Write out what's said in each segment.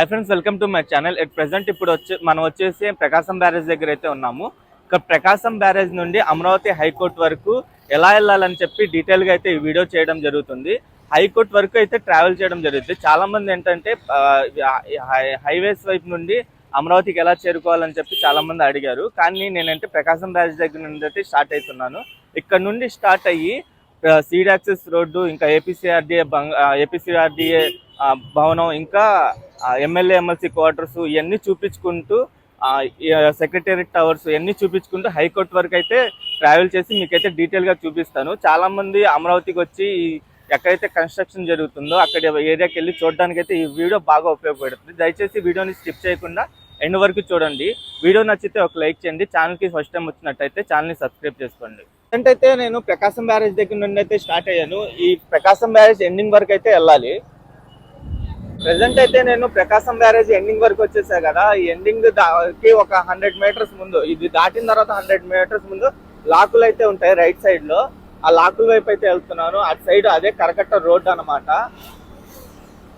Hi friends welcome to my channel at present ఇప్పుడు వచ్చే మనం వచ్చేసి ప్రకాశం బ్యారేజ్ దగ్గర అయితే ఉన్నాము. ఇక్కడ ప్రకాశం బ్యారేజ్ నుండి అమరావతి హైకోర్టు వరకు ఎలా వెళ్ళాలని చెప్పి డీటెయిల్గా అయితే ఈ వీడియో చేయడం జరుగుతుంది. హైకోర్టు వరకు అయితే ట్రావెల్ చేయడం జరుగుతుంది. చాలామంది ఏంటంటే హైవేస్ వైపు నుండి అమరావతికి ఎలా చేరుకోవాలని చెప్పి చాలా మంది అడిగారు. కానీ నేనంటే ప్రకాశం బ్యారేజ్ దగ్గర నుండి అయితే స్టార్ట్ అవుతున్నాను. ఇక్కడ నుండి స్టార్ట్ అయ్యి సీడ్ యాక్సెస్ రోడ్డు ఇంకా ఏపీసీఆర్డీఏ బంగ్ ఏపీసీఆర్డీఏ భవనం ఇంకా ఎమ్మెల్యే ఎమ్మెల్సీ క్వార్టర్స్ ఇవన్నీ చూపించుకుంటూ సెక్రటేరియట్ టవర్స్ ఇవన్నీ చూపించుకుంటూ హైకోర్టు వరకు అయితే ట్రావెల్ చేసి మీకైతే డీటెయిల్గా చూపిస్తాను. చాలామంది అమరావతికి వచ్చి ఎక్కడైతే కన్స్ట్రక్షన్ జరుగుతుందో అక్కడ ఏరియాకి వెళ్ళి చూడడానికి అయితే ఈ వీడియో బాగా ఉపయోగపడుతుంది. దయచేసి వీడియోని స్కిప్ చేయకుండా ఎండ్ వరకు చూడండి. వీడియో నచ్చితే ఒక లైక్ చేయండి. ఛానల్కి ఫస్ట్ టైం వచ్చినట్టయితే ఛానల్ని సబ్స్క్రైబ్ చేసుకోండి. ఏంటంటే నేను ప్రకాశం బ్యారేజ్ దగ్గర నుండి అయితే స్టార్ట్ అయ్యాను. ఈ ప్రకాశం బ్యారేజ్ ఎండింగ్ వరకు అయితే వెళ్ళాలి. ప్రెసెంట్ అయితే నేను ప్రకాశం బ్యారేజ్ ఎండింగ్ వరకు వచ్చేసా కదా. ఈ ఎండింగ్కి ఒక హండ్రెడ్ మీటర్స్ ముందు ఇది దాటిన తర్వాత హండ్రెడ్ మీటర్స్ ముందు లాకులు అయితే ఉంటాయి రైట్ సైడ్లో. ఆ లాకుల వైపు అయితే వెళ్తున్నాను. అటు సైడ్ అదే కరకట్ట రోడ్ అన్నమాట.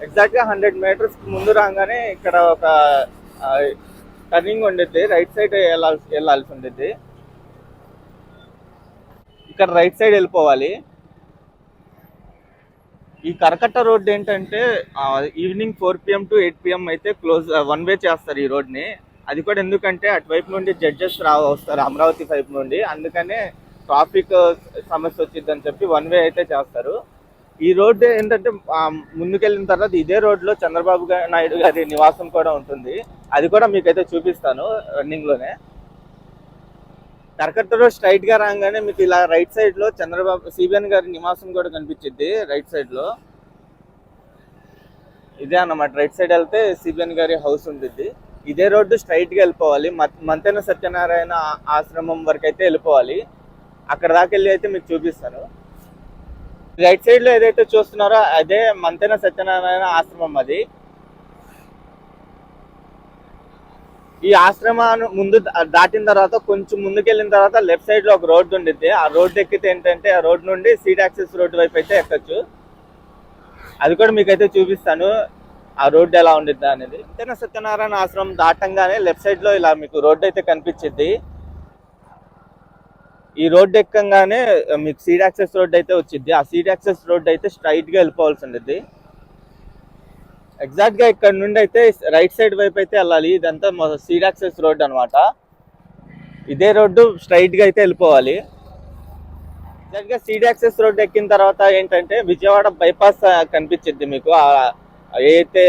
ఎగ్జాక్ట్గా హండ్రెడ్ మీటర్స్ ముందు రాగానే ఇక్కడ ఒక టర్నింగ్ ఉండిద్ది. రైట్ సైడ్ వెళ్ళాల్సి వెళ్ళాల్సి ఉండిద్ది. ఇక్కడ రైట్ సైడ్ వెళ్ళిపోవాలి. ఈ కరకట్ట రోడ్ ఏంటంటే evening four PM to eight PM అయితే క్లోజ్ వన్ వే చేస్తారు ఈ రోడ్ని అది కూడా ఎందుకంటే అటువైపు నుండి జడ్జెస్ రా వస్తారు అమరావతి వైపు నుండి. అందుకనే ట్రాఫిక్ సమస్య వచ్చిందని చెప్పి వన్ వే అయితే చేస్తారు. ఈ రోడ్ ఏంటంటే ముందుకెళ్ళిన తర్వాత ఇదే రోడ్లో చంద్రబాబు నాయుడు గారి నివాసం కూడా ఉంటుంది. అది కూడా మీకైతే చూపిస్తాను రన్నింగ్లోనే లోనే రోడ్ స్ట్రైట్గా రాగానే మీకు ఇలా రైట్ సైడ్లో చంద్రబాబు సిబిఎన్ గారి నివాసం కూడా కనిపించింది రైట్ సైడ్లో. ఇదే అన్నమాట. రైట్ సైడ్ వెళ్తే సిబిఎన్ గారి హౌస్ ఉంటుంది ఇదే రోడ్డు స్ట్రైట్గా వెళ్ళిపోవాలి. మత్- మంతెన సత్యనారాయణ ఆశ్రమం వరకు అయితే వెళ్ళిపోవాలి. అక్కడ దాకా వెళ్ళి అయితే మీకు చూపిస్తాను. రైట్ సైడ్లో ఏదైతే చూస్తున్నారో అదే మంతెన సత్యనారాయణ ఆశ్రమం అది. ఈ ఆశ్రమాన్ని ముందు దాటిన తర్వాత కొంచెం ముందుకెళ్ళిన తర్వాత లెఫ్ట్ సైడ్లో ఒక రోడ్డు ఉండిద్ది. ఆ రోడ్డు ఎక్కితే ఏంటంటే ఆ రోడ్ నుండి సీట్ యాక్సెస్ రోడ్డు వైపు అయితే ఎక్కచ్చు. అది కూడా మీకైతే చూపిస్తాను. ఆ రోడ్డు ఎలా ఉండిద్దా అనేది. అంతేనా సత్యనారాయణ ఆశ్రమం దాటంగానే లెఫ్ట్ సైడ్లో ఇలా మీకు రోడ్డు అయితే కనిపించింది ఈ రోడ్డు ఎక్కంగానే మీకు సీడ్ యాక్సెస్ రోడ్ అయితే వచ్చింది ఆ సీడ్ యాక్సెస్ రోడ్ అయితే స్ట్రైట్గా వెళ్ళిపోవాల్సి ఉండిద్ది. ఎగ్జాక్ట్గా ఇక్కడ నుండి అయితే రైట్ సైడ్ వైపు అయితే వెళ్ళాలి. ఇదంతా సీడ్ యాక్సెస్ రోడ్ అన్నమాట. ఇదే రోడ్డు స్ట్రైట్గా అయితే వెళ్ళిపోవాలి. ఎగ్జాక్ట్గా సీడ్ యాక్సెస్ రోడ్ ఎక్కిన తర్వాత ఏంటంటే విజయవాడ బైపాస్ కనిపించింది మీకు. ఏదైతే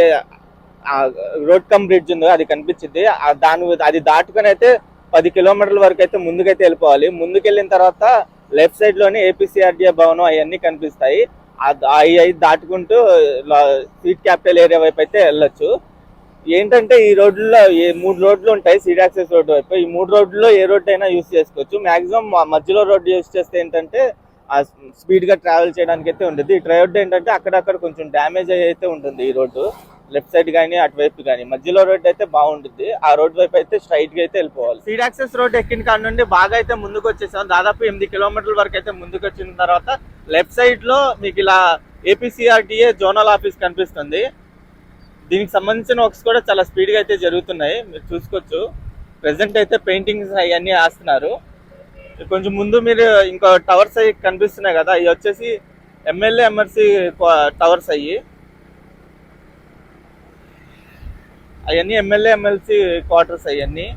రోడ్ కమ్ బ్రిడ్జ్ ఉందో అది కనిపించింది దాని అది దాటుకొని అయితే పది కిలోమీటర్ల వరకు అయితే ముందుకైతే వెళ్ళిపోవాలి. ముందుకెళ్ళిన తర్వాత లెఫ్ట్ సైడ్లోనే ఏపీసీఆర్డీఏ భవనం అవన్నీ కనిపిస్తాయి. అవి అవి దాటుకుంటూ సీట్ క్యాపిటల్ ఏరియా వైపు అయితే వెళ్ళొచ్చు. ఏంటంటే ఈ రోడ్లలో ఏ మూడు రోడ్లు ఉంటాయి సీడ్ యాక్సెస్ రోడ్ వైపు. ఈ మూడు రోడ్లలో ఏ రోడ్డు అయినా యూస్ చేసుకోవచ్చు. మ్యాక్సిమం మధ్యలో రోడ్డు యూస్ చేస్తే ఏంటంటే ఆ స్పీడ్గా ట్రావెల్ చేయడానికి అయితే ఉంటుంది ఈ రోడ్ ఏంటంటే అక్కడక్కడ కొంచెం డ్యామేజ్ అయితే ఉంటుంది ఈ రోడ్డు. లెఫ్ట్ సైడ్ కానీ అటువైపు కానీ మధ్యలో రోడ్ అయితే బాగుంటుంది ఆ రోడ్ వైపు అయితే స్ట్రైట్గా అయితే వెళ్ళిపోవాలి. సీడ్ యాక్సెస్ రోడ్ ఎక్కిన కాడ నుండి బాగా అయితే ముందుకు వచ్చేసాం దాదాపు ఎనిమిది కిలోమీటర్ల వరకు అయితే ముందుకు వచ్చిన తర్వాత లెఫ్ట్ సైడ్లో మీకు ఇలా ఏపీసీఆర్టీఏ జోనల్ ఆఫీస్ కనిపిస్తుంది. దీనికి సంబంధించిన వర్క్స్ కూడా చాలా స్పీడ్గా అయితే జరుగుతున్నాయి. మీరు చూసుకోవచ్చు. ప్రెసెంట్ అయితే పెయింటింగ్స్ అవన్నీ వేస్తున్నారు. కొంచెం ముందు మీరు ఇంకో టవర్స్ అవి కనిపిస్తున్నాయి కదా. ఇవి వచ్చేసి ఎమ్మెల్యే ఎమ్మెల్సీ టవర్స్ అయ్యి. అవన్నీ ఎమ్మెల్యే ఎమ్మెల్సీ క్వార్టర్స్ అవన్నీ.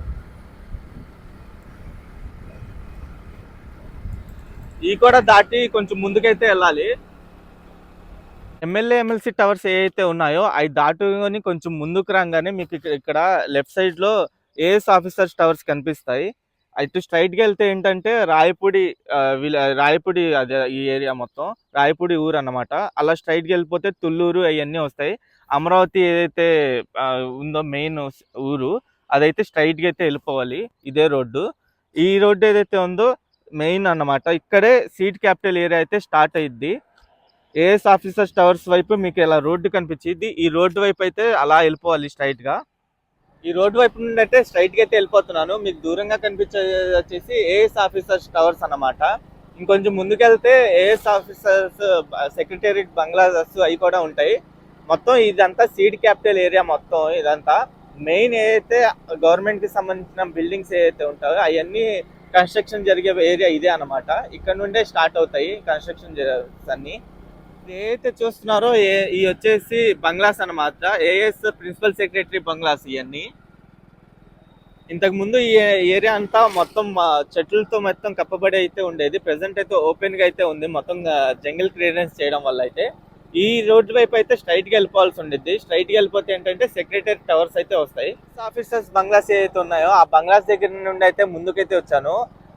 ఈ కూడా దాటి కొంచెం ముందుకైతే వెళ్ళాలి. ఎమ్మెల్యే ఎమ్మెల్సీ టవర్స్ ఏవైతే ఉన్నాయో అవి దాటుకొని కొంచెం ముందుకు రాగానే మీకు ఇక్కడ- లెఫ్ట్ సైడ్లో ఏఎస్ ఆఫీసర్స్ టవర్స్ కనిపిస్తాయి. అటు స్ట్రైట్గా వెళ్తే ఏంటంటే రాయపూడి రాయపూడి అదే ఈ ఏరియా మొత్తం రాయపూడి ఊరు అన్నమాట. అలా స్ట్రైట్గా వెళ్ళిపోతే తుళ్ళూరు అవన్నీ వస్తాయి. అమరావతి ఏదైతే ఉందో మెయిన్ ఊరు అదైతే స్ట్రైట్గా అయితే వెళ్ళిపోవాలి. ఇదే రోడ్డు. ఈ రోడ్డు ఏదైతే ఉందో మెయిన్ అన్నమాట. ఇక్కడే సీట్ క్యాపిటల్ ఏరియా అయితే స్టార్ట్ అయ్యిద్ది ఏఎస్ ఆఫీసర్స్ టవర్స్ వైపు మీకు ఇలా రోడ్డు కనిపించింది. ఈ రోడ్డు వైపు అయితే అలా వెళ్ళిపోవాలి స్ట్రైట్గా ఈ రోడ్ వైపు నుండి అయితే స్ట్రైట్గా అయితే వెళ్ళిపోతున్నాను. మీకు దూరంగా కనిపించేది వచ్చేసి ఏఎస్ ఆఫీసర్స్ టవర్స్ అన్నమాట. ఇంకొంచెం ముందుకెళ్తే ఏఎస్ ఆఫీసర్స్ సెక్రటేరియట్ బంగ్లాదేశ్ అవి కూడా ఉంటాయి. మొత్తం ఇదంతా సీడ్ క్యాపిటల్ ఏరియా మొత్తం ఇదంతా. మెయిన్ ఏదైతే గవర్నమెంట్కి సంబంధించిన బిల్డింగ్స్ ఏదైతే ఉంటాయో అవన్నీ కన్స్ట్రక్షన్ జరిగే ఏరియా ఇదే అన్నమాట. ఇక్కడ నుండే స్టార్ట్ అవుతాయి కన్స్ట్రక్షన్ అన్ని. ఏదైతే చూస్తున్నారో ఏ- ఈ వచ్చేసి బంగ్లాస్ అనమాట ఏఎస్ ప్రిన్సిపల్ సెక్రటరీ బంగ్లాస్ ఇవన్నీ ఇంతకు ముందు ఈ ఏరియా అంతా మొత్తం చెట్లతో మొత్తం కప్పబడి అయితే ఉండేది. ప్రెసెంట్ అయితే ఓపెన్గా అయితే ఉంది. మొత్తం జంగిల్ క్లియరెన్స్ చేయడం వల్ల అయితే. ఈ రోడ్డు వైపు అయితే స్ట్రైట్గా వెళ్ళిపోవాల్సి ఉండేది స్ట్రైట్గా వెళ్ళిపోతే ఏంటంటే సెక్రటరీ టవర్స్ అయితే వస్తాయి. ఆఫీసర్స్ బంగ్లాస్ ఏదైతే ఉన్నాయో ఆ బంగ్లాస్ దగ్గర నుండి అయితే ముందుకైతే వచ్చాను.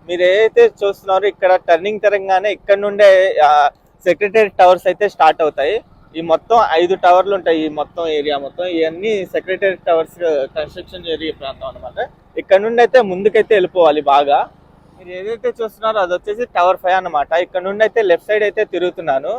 మీరు ఏదైతే చూస్తున్నారో ఇక్కడ టర్నింగ్ తరంగానే ఇక్కడ నుండే సెక్రటరీ టవర్స్ అయితే స్టార్ట్ అవుతాయి. ఈ మొత్తం ఐదు టవర్లు ఉంటాయి ఈ మొత్తం ఏరియా మొత్తం. ఇవన్నీ సెక్రటరీ టవర్స్ కన్స్ట్రక్షన్ ఏరియా ప్రాంతం అనమాట ఇక్కడ నుండి అయితే ముందుకైతే వెళ్ళిపోవాలి బాగా. మీరు ఏదైతే చూస్తున్నారో అది వచ్చేసి టవర్ ఫైవ్ అన్నమాట. ఇక్కడ నుండి అయితే లెఫ్ట్ సైడ్ అయితే తిరుగుతున్నాను.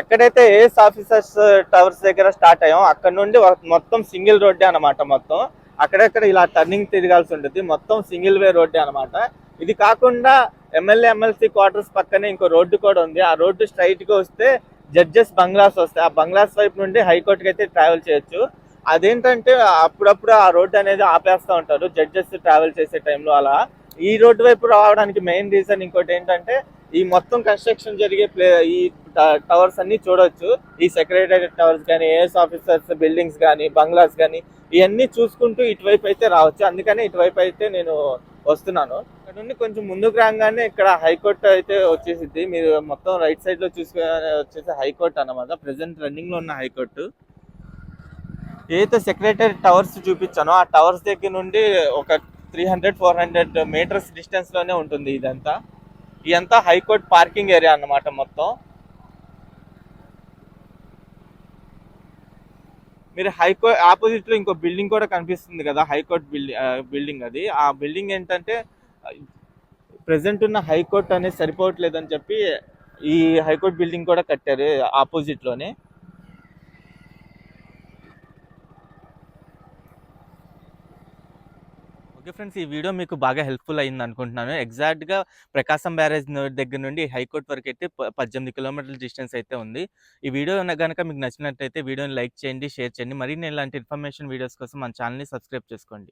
ఎక్కడైతే ఏఎస్ ఆఫీసర్స్ టవర్స్ దగ్గర స్టార్ట్ అయ్యాం అక్కడ నుండి మొత్తం సింగిల్ రోడ్డే అన్నమాట మొత్తం. అక్కడక్కడ ఇలా టర్నింగ్ తిరగాల్సి ఉంటుంది. మొత్తం సింగిల్ వే రోడ్డే అన్నమాట. ఇది కాకుండా ఎమ్మెల్యే ఎమ్మెల్సీ క్వార్టర్స్ పక్కనే ఇంకో రోడ్డు కూడా ఉంది. ఆ రోడ్డు స్ట్రైట్గా వస్తే జడ్జెస్ బంగ్లాస్ వస్తాయి. ఆ బంగ్లాస్ వైపు నుండి హైకోర్టుకి అయితే ట్రావెల్ చేయొచ్చు. అదేంటంటే అప్పుడప్పుడు ఆ రోడ్డు అనేది ఆపేస్తూ ఉంటారు. జడ్జెస్ ట్రావెల్ చేసే టైంలో అలా. ఈ రోడ్డు వైపు రావడానికి మెయిన్ రీజన్ ఇంకోటి ఏంటంటే ఈ మొత్తం కన్స్ట్రక్షన్ జరిగే ప్లే ఈ టవర్స్ అన్ని చూడొచ్చు. ఈ సెక్రటరీ టవర్స్ కానీ ఏఎస్ ఆఫీసర్స్ బిల్డింగ్స్ కానీ బంగ్లాస్ కానీ ఇవన్నీ చూసుకుంటూ ఇటువైపు అయితే రావచ్చు. అందుకని ఇటువైపు అయితే నేను వస్తున్నాను. ఇక్కడ నుండి కొంచెం ముందుకు రాగానే ఇక్కడ హైకోర్టు అయితే వచ్చేసింది మీరు మొత్తం రైట్ సైడ్లో చూసుకునే వచ్చేసి హైకోర్టు అన్నమాట. ప్రెసెంట్ రన్నింగ్లో ఉన్న హైకోర్టు. ఏదైతే సెక్రటరీ టవర్స్ చూపించానో ఆ టవర్స్ దగ్గర నుండి ఒక three hundred four hundred metres డిస్టెన్స్లోనే ఉంటుంది ఇదంతా. ఇదంతా హైకోర్ట్ పార్కింగ్ ఏరియా అన్నమాట మొత్తం. మీరు హైకోర్టు ఆపోజిట్లో ఇంకో బిల్డింగ్ కూడా కనిపిస్తుంది కదా హైకోర్ట్ బిల్డింగ్ బిల్డింగ్ అది. ఆ బిల్డింగ్ ఏంటంటే ప్రెసెంట్ ఉన్న హైకోర్ట్ అనేది సరిపోవట్లేదని చెప్పి ఈ హైకోర్టు బిల్డింగ్ కూడా కట్టారు ఆపోజిట్లోనే. ఓకే ఫ్రెండ్స్ ఈ వీడియో మీకు బాగా హెల్ప్ఫుల్ అయింది అనుకుంటున్నాను. ఎగ్జాక్ట్గా ప్రకాశం బ్యారేజ్ దగ్గర నుండి హైకోర్ట్ వరకు అయితే ప- పద్దెనిమిది కిలోమీటర్ల డిస్టెన్స్ అయితే ఉంది. ఈ వీడియో కనుక మీకు నచ్చినట్లయితే వీడియోని లైక్ చేయండి షేర్ చేయండి. మరిన్ని ఇలాంటి ఇన్ఫర్మేషన్ వీడియోస్ కోసం మన ఛానల్ని సబ్స్క్రైబ్ చేసుకోండి.